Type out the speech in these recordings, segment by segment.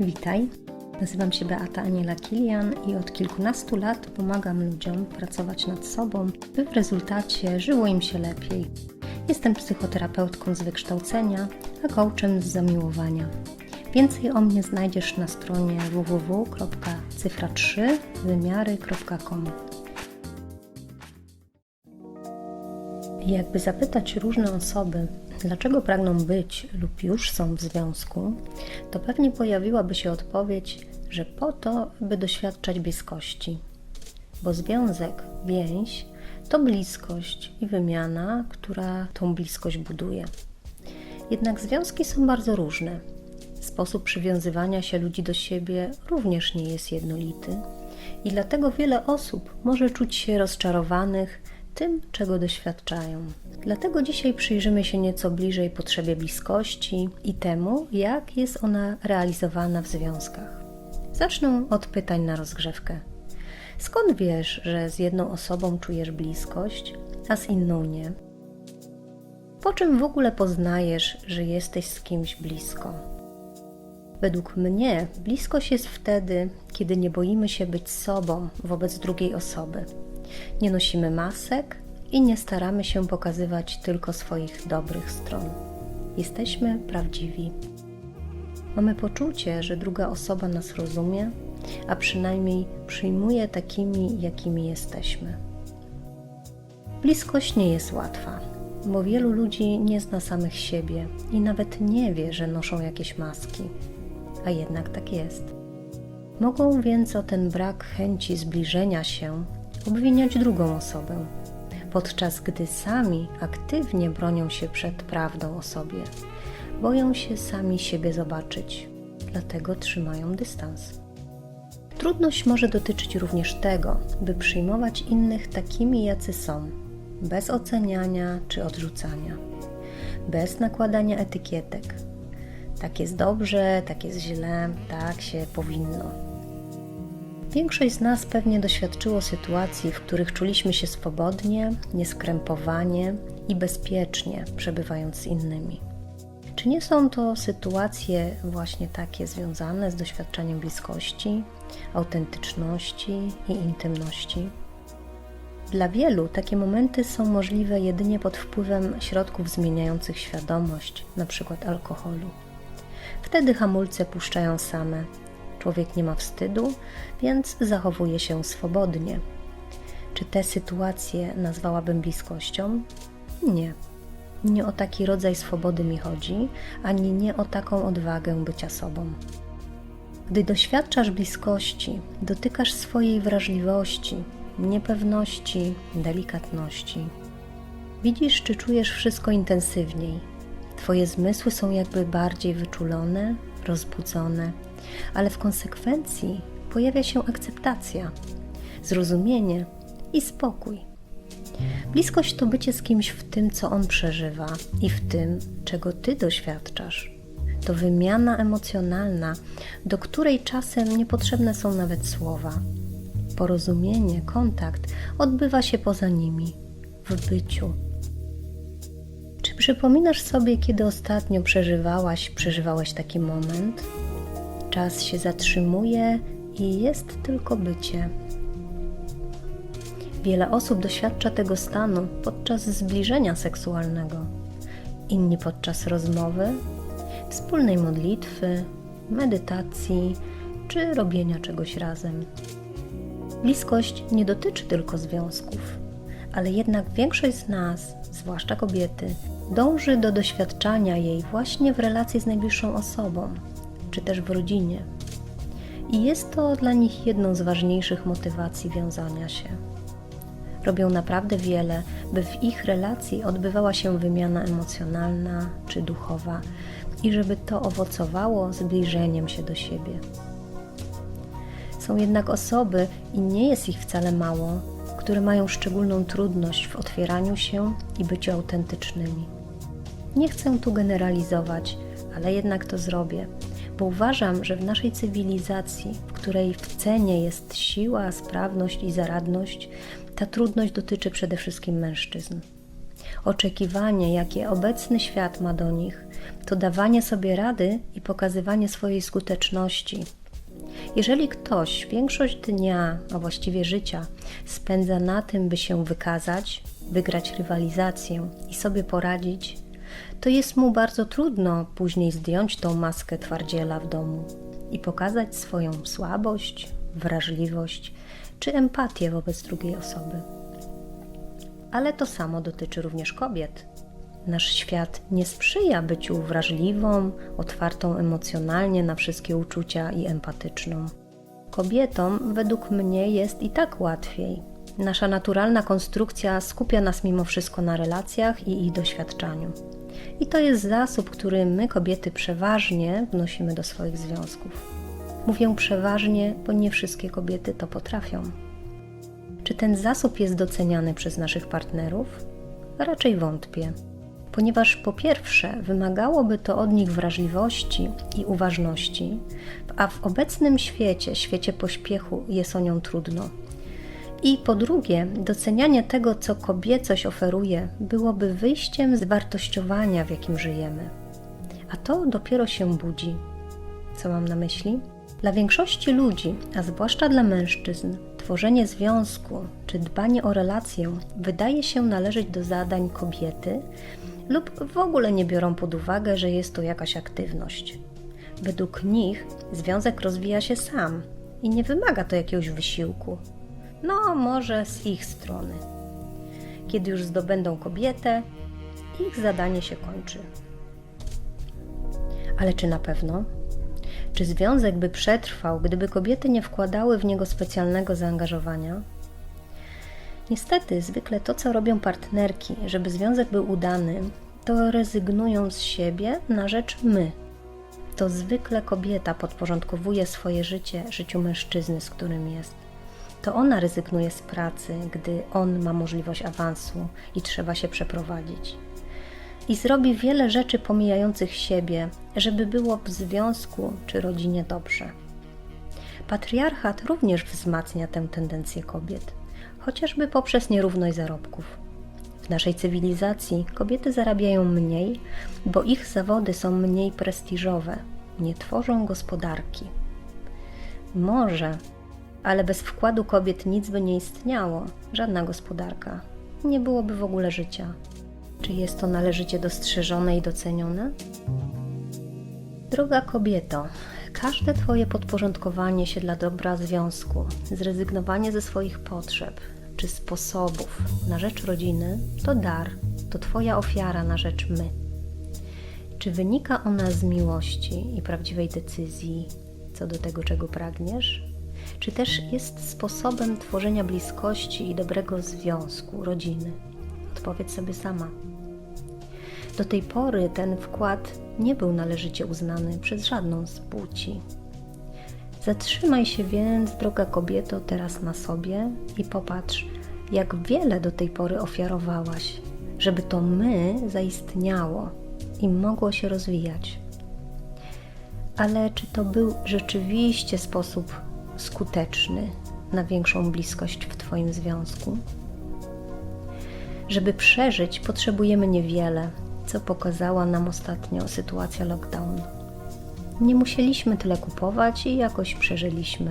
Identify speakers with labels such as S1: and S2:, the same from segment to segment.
S1: Witaj. Nazywam się Beata Aniela Kilian i od kilkunastu lat pomagam ludziom pracować nad sobą, by w rezultacie żyło im się lepiej. Jestem psychoterapeutką z wykształcenia, a coachem z zamiłowania. Więcej o mnie znajdziesz na stronie www.cyfra3wymiary.com. Jakby zapytać różne osoby, dlaczego pragną być lub już są w związku, to pewnie pojawiłaby się odpowiedź, że po to, by doświadczać bliskości. Bo związek, więź to bliskość i wymiana, która tą bliskość buduje. Jednak związki są bardzo różne. Sposób przywiązywania się ludzi do siebie również nie jest jednolity i dlatego wiele osób może czuć się rozczarowanych tym, czego doświadczają. Dlatego dzisiaj przyjrzymy się nieco bliżej potrzebie bliskości i temu, jak jest ona realizowana w związkach. Zacznę od pytań na rozgrzewkę. Skąd wiesz, że z jedną osobą czujesz bliskość, a z inną nie? Po czym w ogóle poznajesz, że jesteś z kimś blisko? Według mnie bliskość jest wtedy, kiedy nie boimy się być sobą wobec drugiej osoby. Nie nosimy masek i nie staramy się pokazywać tylko swoich dobrych stron. Jesteśmy prawdziwi. Mamy poczucie, że druga osoba nas rozumie, a przynajmniej przyjmuje takimi, jakimi jesteśmy. Bliskość nie jest łatwa, bo wielu ludzi nie zna samych siebie i nawet nie wie, że noszą jakieś maski, a jednak tak jest. Mogą więc o ten brak chęci zbliżenia się obwiniać drugą osobę, podczas gdy sami aktywnie bronią się przed prawdą o sobie. Boją się sami siebie zobaczyć, dlatego trzymają dystans. Trudność może dotyczyć również tego, by przyjmować innych takimi, jacy są, bez oceniania czy odrzucania, bez nakładania etykietek. Tak jest dobrze, tak jest źle, tak się powinno. Większość z nas pewnie doświadczyło sytuacji, w których czuliśmy się swobodnie, nieskrępowanie i bezpiecznie przebywając z innymi. Czy nie są to sytuacje właśnie takie związane z doświadczeniem bliskości, autentyczności i intymności? Dla wielu takie momenty są możliwe jedynie pod wpływem środków zmieniających świadomość, np. alkoholu. Wtedy hamulce puszczają same. Człowiek nie ma wstydu, więc zachowuje się swobodnie. Czy te sytuacje nazwałabym bliskością? Nie. Nie o taki rodzaj swobody mi chodzi, ani nie o taką odwagę bycia sobą. Gdy doświadczasz bliskości, dotykasz swojej wrażliwości, niepewności, delikatności. Widzisz czy czujesz wszystko intensywniej. Twoje zmysły są jakby bardziej wyczulone, rozbudzone, ale w konsekwencji pojawia się akceptacja, zrozumienie i spokój. Bliskość to bycie z kimś w tym, co on przeżywa i w tym, czego ty doświadczasz. To wymiana emocjonalna, do której czasem niepotrzebne są nawet słowa. Porozumienie, kontakt odbywa się poza nimi, w byciu. Czy przypominasz sobie, kiedy ostatnio przeżywałaś, przeżywałeś taki moment? Czas się zatrzymuje i jest tylko bycie. Wiele osób doświadcza tego stanu podczas zbliżenia seksualnego, inni podczas rozmowy, wspólnej modlitwy, medytacji czy robienia czegoś razem. Bliskość nie dotyczy tylko związków, ale jednak większość z nas, zwłaszcza kobiety, dąży do doświadczania jej właśnie w relacji z najbliższą osobą, czy też w rodzinie. I jest to dla nich jedną z ważniejszych motywacji wiązania się. Robią naprawdę wiele, by w ich relacji odbywała się wymiana emocjonalna czy duchowa i żeby to owocowało zbliżeniem się do siebie. Są jednak osoby, i nie jest ich wcale mało, które mają szczególną trudność w otwieraniu się i byciu autentycznymi. Nie chcę tu generalizować, ale jednak to zrobię, bo uważam, że w naszej cywilizacji, w której w cenie jest siła, sprawność i zaradność, ta trudność dotyczy przede wszystkim mężczyzn. Oczekiwanie, jakie obecny świat ma do nich, to dawanie sobie rady i pokazywanie swojej skuteczności. Jeżeli ktoś większość dnia, a właściwie życia, spędza na tym, by się wykazać, wygrać rywalizację i sobie poradzić, to jest mu bardzo trudno później zdjąć tą maskę twardziela w domu i pokazać swoją słabość, wrażliwość czy empatię wobec drugiej osoby. Ale to samo dotyczy również kobiet. Nasz świat nie sprzyja byciu wrażliwą, otwartą emocjonalnie na wszystkie uczucia i empatyczną. Kobietom, według mnie, jest i tak łatwiej. Nasza naturalna konstrukcja skupia nas mimo wszystko na relacjach i ich doświadczaniu. I to jest zasób, który my, kobiety, przeważnie wnosimy do swoich związków. Mówię przeważnie, bo nie wszystkie kobiety to potrafią. Czy ten zasób jest doceniany przez naszych partnerów? Raczej wątpię, ponieważ po pierwsze wymagałoby to od nich wrażliwości i uważności, a w obecnym świecie, świecie pośpiechu, jest o nią trudno. I po drugie, docenianie tego, co kobiecość oferuje, byłoby wyjściem z wartościowania, w jakim żyjemy. A to dopiero się budzi. Co mam na myśli? Dla większości ludzi, a zwłaszcza dla mężczyzn, tworzenie związku czy dbanie o relację wydaje się należeć do zadań kobiety lub w ogóle nie biorą pod uwagę, że jest to jakaś aktywność. Według nich związek rozwija się sam i nie wymaga to jakiegoś wysiłku. No, może z ich strony. Kiedy już zdobędą kobietę, ich zadanie się kończy. Ale czy na pewno? Czy związek by przetrwał, gdyby kobiety nie wkładały w niego specjalnego zaangażowania? Niestety, zwykle to, co robią partnerki, żeby związek był udany, to rezygnują z siebie na rzecz my. To zwykle kobieta podporządkowuje swoje życie życiu mężczyzny, z którym jest. To ona rezygnuje z pracy, gdy on ma możliwość awansu i trzeba się przeprowadzić i zrobi wiele rzeczy pomijających siebie, żeby było w związku czy rodzinie dobrze. Patriarchat również wzmacnia tę tendencję kobiet, chociażby poprzez nierówność zarobków. W naszej cywilizacji kobiety zarabiają mniej, bo ich zawody są mniej prestiżowe, nie tworzą gospodarki. Może, ale bez wkładu kobiet nic by nie istniało, żadna gospodarka. Nie byłoby w ogóle życia. Czy jest to należycie dostrzeżone i docenione? Droga kobieto, każde Twoje podporządkowanie się dla dobra związku, zrezygnowanie ze swoich potrzeb czy sposobów na rzecz rodziny to dar, to Twoja ofiara na rzecz my. Czy wynika ona z miłości i prawdziwej decyzji co do tego, czego pragniesz? Czy też jest sposobem tworzenia bliskości i dobrego związku, rodziny? Odpowiedz sobie sama. Do tej pory ten wkład nie był należycie uznany przez żadną z płci. Zatrzymaj się więc, droga kobieto, teraz na sobie i popatrz, jak wiele do tej pory ofiarowałaś, żeby to my zaistniało i mogło się rozwijać. Ale czy to był rzeczywiście sposób skuteczny na większą bliskość w Twoim związku? Żeby przeżyć, potrzebujemy niewiele, co pokazała nam ostatnio sytuacja lockdown. Nie musieliśmy tyle kupować i jakoś przeżyliśmy.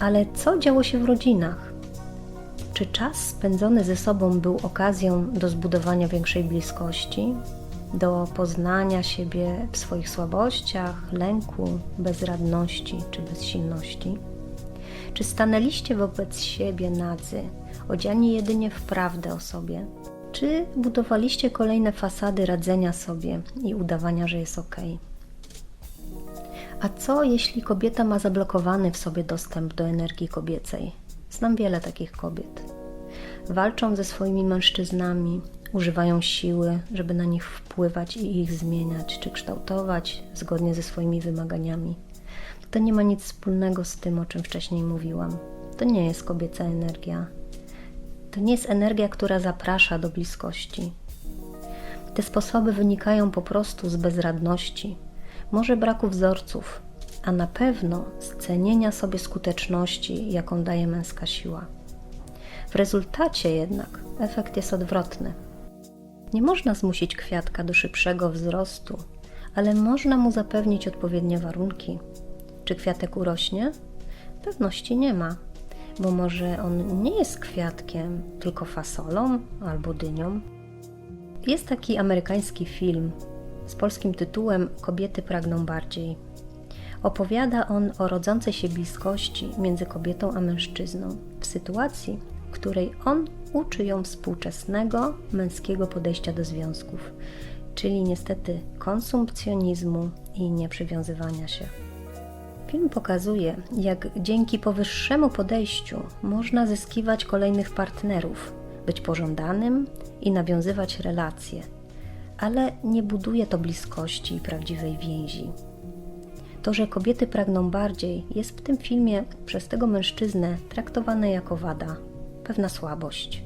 S1: Ale co działo się w rodzinach? Czy czas spędzony ze sobą był okazją do zbudowania większej bliskości, do poznania siebie w swoich słabościach, lęku, bezradności czy bezsilności? Czy stanęliście wobec siebie nadzy, odziani jedynie w prawdę o sobie? Czy budowaliście kolejne fasady radzenia sobie i udawania, że jest ok? A co jeśli kobieta ma zablokowany w sobie dostęp do energii kobiecej? Znam wiele takich kobiet. Walczą ze swoimi mężczyznami, używają siły, żeby na nich wpływać i ich zmieniać czy kształtować zgodnie ze swoimi wymaganiami. To nie ma nic wspólnego z tym, o czym wcześniej mówiłam. To nie jest kobieca energia, to nie jest energia, która zaprasza do bliskości. Te sposoby wynikają po prostu z bezradności, może braku wzorców, a na pewno z cenienia sobie skuteczności, jaką daje męska siła. W rezultacie jednak efekt jest odwrotny. Nie można zmusić kwiatka do szybszego wzrostu, ale można mu zapewnić odpowiednie warunki. Czy kwiatek urośnie? Pewności nie ma, bo może on nie jest kwiatkiem, tylko fasolą albo dynią. Jest taki amerykański film z polskim tytułem Kobiety pragną bardziej. Opowiada on o rodzącej się bliskości między kobietą a mężczyzną w sytuacji, w której on uczy ją współczesnego męskiego podejścia do związków, czyli niestety konsumpcjonizmu i nieprzywiązywania się. Film pokazuje, jak dzięki powyższemu podejściu można zyskiwać kolejnych partnerów, być pożądanym i nawiązywać relacje, ale nie buduje to bliskości i prawdziwej więzi. To, że kobiety pragną bardziej, jest w tym filmie przez tego mężczyznę traktowane jako wada, pewna słabość.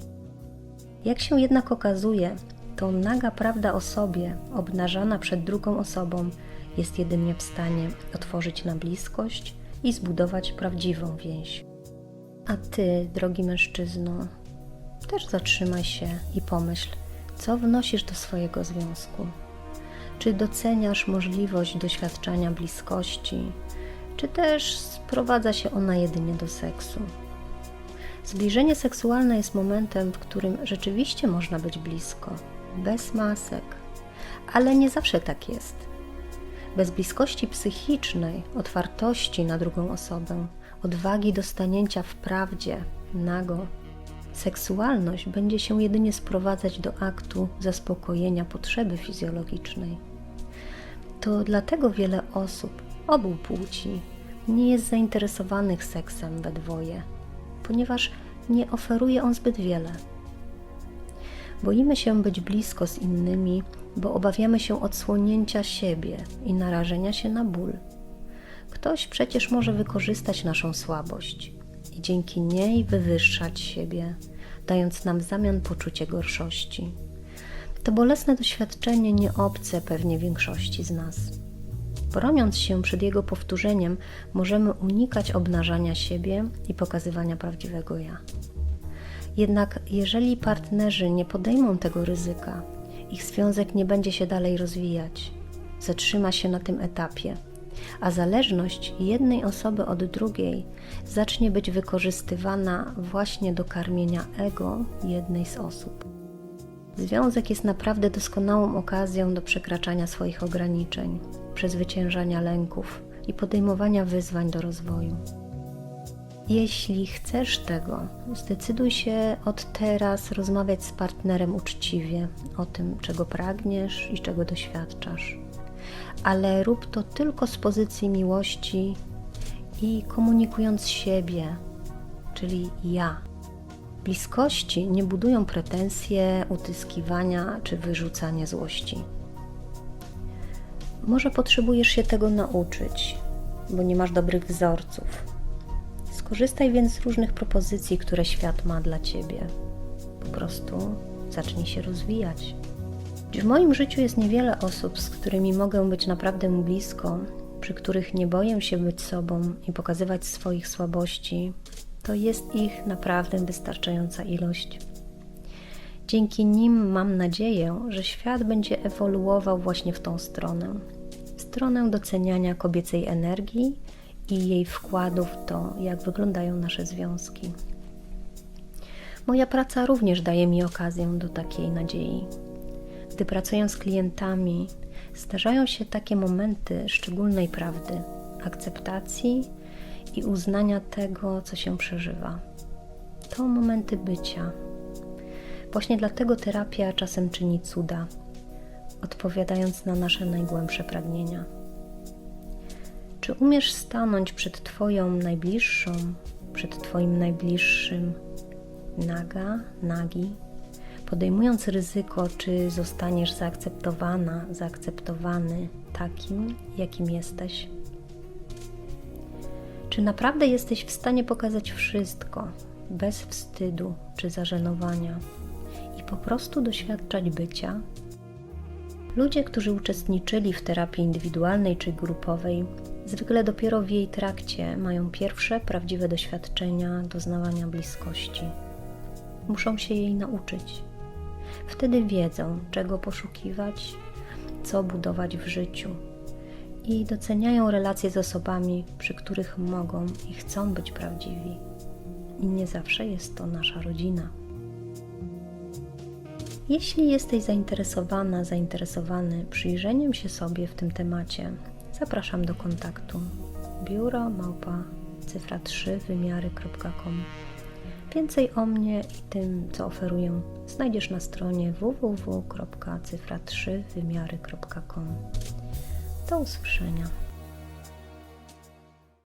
S1: Jak się jednak okazuje, to naga prawda o sobie, obnażana przed drugą osobą, jest jedynie w stanie otworzyć na bliskość i zbudować prawdziwą więź. A ty, drogi mężczyzno, też zatrzymaj się i pomyśl, co wnosisz do swojego związku. Czy doceniasz możliwość doświadczania bliskości, czy też sprowadza się ona jedynie do seksu? Zbliżenie seksualne jest momentem, w którym rzeczywiście można być blisko, bez masek, ale nie zawsze tak jest. Bez bliskości psychicznej, otwartości na drugą osobę, odwagi do stanięcia w prawdzie, nago, seksualność będzie się jedynie sprowadzać do aktu zaspokojenia potrzeby fizjologicznej. To dlatego wiele osób obu płci nie jest zainteresowanych seksem we dwoje, ponieważ nie oferuje on zbyt wiele. Boimy się być blisko z innymi, bo obawiamy się odsłonięcia siebie i narażenia się na ból. Ktoś przecież może wykorzystać naszą słabość i dzięki niej wywyższać siebie, dając nam w zamian poczucie gorszości. To bolesne doświadczenie nie obce pewnie większości z nas. Broniąc się przed jego powtórzeniem, możemy unikać obnażania siebie i pokazywania prawdziwego ja. Jednak jeżeli partnerzy nie podejmą tego ryzyka, ich związek nie będzie się dalej rozwijać, zatrzyma się na tym etapie, a zależność jednej osoby od drugiej zacznie być wykorzystywana właśnie do karmienia ego jednej z osób. Związek jest naprawdę doskonałą okazją do przekraczania swoich ograniczeń, przezwyciężania lęków i podejmowania wyzwań do rozwoju. Jeśli chcesz tego, zdecyduj się od teraz rozmawiać z partnerem uczciwie o tym, czego pragniesz i czego doświadczasz. Ale rób to tylko z pozycji miłości i komunikując siebie, czyli ja. Bliskości nie budują pretensje, utyskiwania czy wyrzucania złości. Może potrzebujesz się tego nauczyć, bo nie masz dobrych wzorców. Skorzystaj więc z różnych propozycji, które świat ma dla ciebie. Po prostu zacznij się rozwijać. W moim życiu jest niewiele osób, z którymi mogę być naprawdę blisko, przy których nie boję się być sobą i pokazywać swoich słabości, to jest ich naprawdę wystarczająca ilość. Dzięki nim mam nadzieję, że świat będzie ewoluował właśnie w tą stronę stronę doceniania kobiecej energii i jej wkładu w to, jak wyglądają nasze związki. Moja praca również daje mi okazję do takiej nadziei. Gdy pracuję z klientami, zdarzają się takie momenty szczególnej prawdy, akceptacji i uznania tego, co się przeżywa. To momenty bycia. Właśnie dlatego terapia czasem czyni cuda, odpowiadając na nasze najgłębsze pragnienia. Czy umiesz stanąć przed Twoją najbliższą, przed Twoim najbliższym, naga, nagi, podejmując ryzyko, czy zostaniesz zaakceptowana, zaakceptowany takim, jakim jesteś? Czy naprawdę jesteś w stanie pokazać wszystko, bez wstydu czy zażenowania i po prostu doświadczać bycia? Ludzie, którzy uczestniczyli w terapii indywidualnej czy grupowej, zwykle dopiero w jej trakcie mają pierwsze prawdziwe doświadczenia doznawania bliskości. muszą się jej nauczyć. Wtedy wiedzą, czego poszukiwać, co budować w życiu i doceniają relacje z osobami, przy których mogą i chcą być prawdziwi. I nie zawsze jest to nasza rodzina. Jeśli jesteś zainteresowana, zainteresowany przyjrzeniem się sobie w tym temacie, zapraszam do kontaktu biuro małpa cyfra 3 wymiary.com. Więcej o mnie i tym, co oferuję, znajdziesz na stronie www.cyfra3wymiary.com. Do usłyszenia.